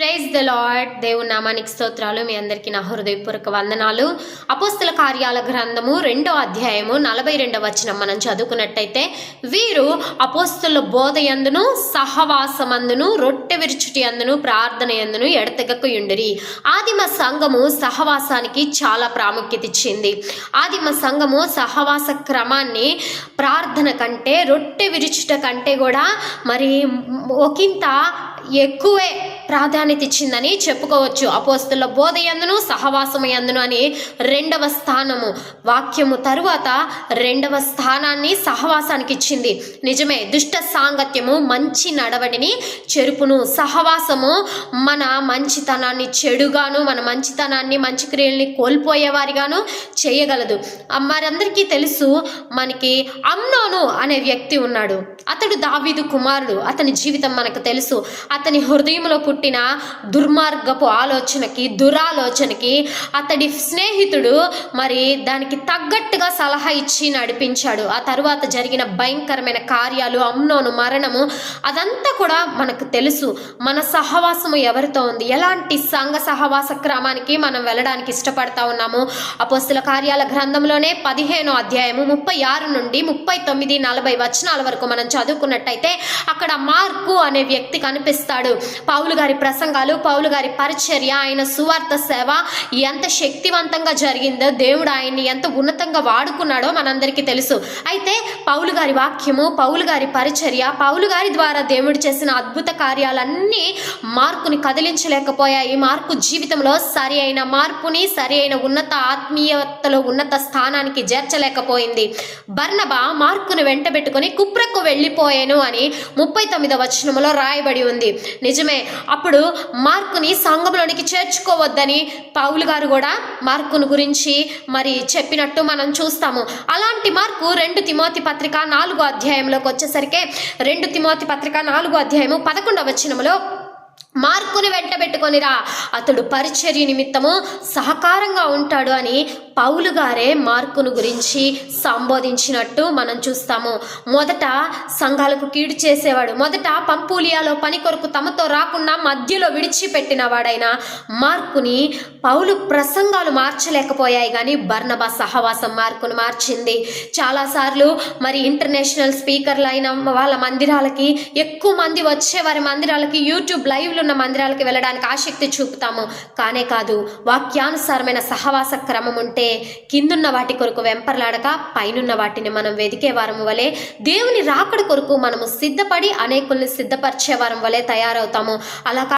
Praise the lord దేవుని నామానికి స్తోత్రాలు. మీ అందరికీ నా హృదయపూర్వక వందనాలు. అపోస్తుల కార్యాల గ్రంథము రెండో అధ్యాయము నలభై రెండవ వచనం మనం చదువుకున్నట్టయితే వీరు అపోస్తుల బోధ ఎందును సహవాసమందును రొట్టె విరుచుటి అందును ప్రార్థన యందును ఎడతెగకయుండిరి. ఆదిమ సంఘము సహవాసానికి చాలా ప్రాముఖ్యత ఇచ్చింది. ఆదిమ సంఘము సహవాస క్రమాన్ని ప్రార్థన కంటే రొట్టె విరుచుట కంటే కూడా మరి ఒకంత ఎక్కువే ప్రాధాన్యత ఇచ్చిందని చెప్పుకోవచ్చు. అపోస్తుల బోధ ఎందును సహవాసము ఎందును అని రెండవ స్థానము. వాక్యము తరువాత రెండవ స్థానాన్ని సహవాసానికి ఇచ్చింది. నిజమే దుష్ట సాంగత్యము మంచి నడవడిని చెరుపును. సహవాసము మన మంచితనాన్ని చెడుగాను మన మంచితనాన్ని మంచి క్రియల్ని కోల్పోయేవారిగాను చేయగలదు. ఆ మరందరికీ తెలుసు మనకి అమ్నోను అనే వ్యక్తి ఉన్నాడు. అతడు దావీదు కుమారుడు. అతని జీవితం మనకు తెలుసు. అతని హృదయంలో పుట్టిన దుర్మార్గపు ఆలోచనకి దురాలోచనకి అతడి స్నేహితుడు మరి దానికి తగ్గట్టుగా సలహా ఇచ్చి నడిపించాడు. ఆ తర్వాత జరిగిన భయంకరమైన కార్యాలు అమ్నోను మరణము అదంతా కూడా మనకు తెలుసు. మన సహవాసము ఎవరితో ఉంది? ఎలాంటి సంఘ సహవాస క్రమానికి మనం వెళ్ళడానికి ఇష్టపడతా ఉన్నాము? అపోస్తుల కార్యాల గ్రంథంలోనే పదిహేనో అధ్యాయము ముప్పై ఆరు నుండి ముప్పై తొమ్మిది నలభై వచనాల వరకు మనం చదువుకున్నట్టయితే అక్కడ మార్కు అనే వ్యక్తి కనిపిస్తాడు. పౌలు గారి ప్రసంగాలు పౌలు గారి పరిచర్య ఆయన సువార్త సేవ ఎంత శక్తివంతంగా జరిగిందో దేవుడు ఆయన్ని ఎంత ఉన్నతంగా వాడుకున్నాడో మనందరికీ తెలుసు. అయితే పౌలు గారి వాక్యము పౌలు గారి పరిచర్య పౌలు గారి ద్వారా దేవుడు చేసిన అద్భుత కార్యాలన్నీ మార్కుని కదిలించలేకపోయాయి. మార్కు జీవితంలో సరి అయిన మార్పుని సరి అయిన ఉన్నత ఆత్మీయతలో ఉన్నత స్థానానికి చేర్చలేకపోయింది. బర్ణబా మార్కును వెంటబెట్టుకొని కుప్రకు వెళ్ళిపోయాను అని ముప్పై తొమ్మిదవ వచనములో రాయబడి ఉంది. నిజమే అప్పుడు మార్కుని సంఘంలోనికి చేర్చుకోవద్దని పౌలు గారు కూడా మార్కును గురించి మరి చెప్పినట్టు మనం చూస్తాము. అలాంటి మార్కు రెండు తిమోతి పత్రిక నాలుగో అధ్యాయంలోకి వచ్చేసరికి రెండు తిమోతి పత్రిక నాలుగో అధ్యాయము పదకొండవ వచనములో మార్కుని వెంటబెట్టుకొనిరా అతడు పరిచర్య నిమిత్తము సహకారంగా ఉంటాడు అని పౌలు గారే మార్కును గురించి సంబోధించినట్టు మనం చూస్తాము. మొదట సంఘాలకు కీడు చేసేవాడు మొదట పంపూలియాలో పని కొరకు తమతో రాకుండా మధ్యలో విడిచిపెట్టిన వాడైన మార్కుని పౌలు ప్రసంగాలు మార్చలేకపోయాయి కానీ బర్ణబ సహవాసం మార్కును మార్చింది. చాలాసార్లు మరి ఇంటర్నేషనల్ స్పీకర్లు అయిన వాళ్ళ మందిరాలకి ఎక్కువ మంది వచ్చే వారి మందిరాలకి యూట్యూబ్ లైవ్లు ఉన్న మందిరాలకి వెళ్ళడానికి ఆసక్తి చూపుతాము. కానే కాదు వాక్యానుసారమైన సహవాస క్రమం ఉంటే కిందున్న వాటి కొరకు వెంపర్లాడక పైనున్న వాటిని మనం వెదికే వారం వలె దేవుని రాకడ కొరకు మనము సిద్ధపడి అనేకుల్ని సిద్ధపరిచే వారం వలె తయారవుతాము. అలా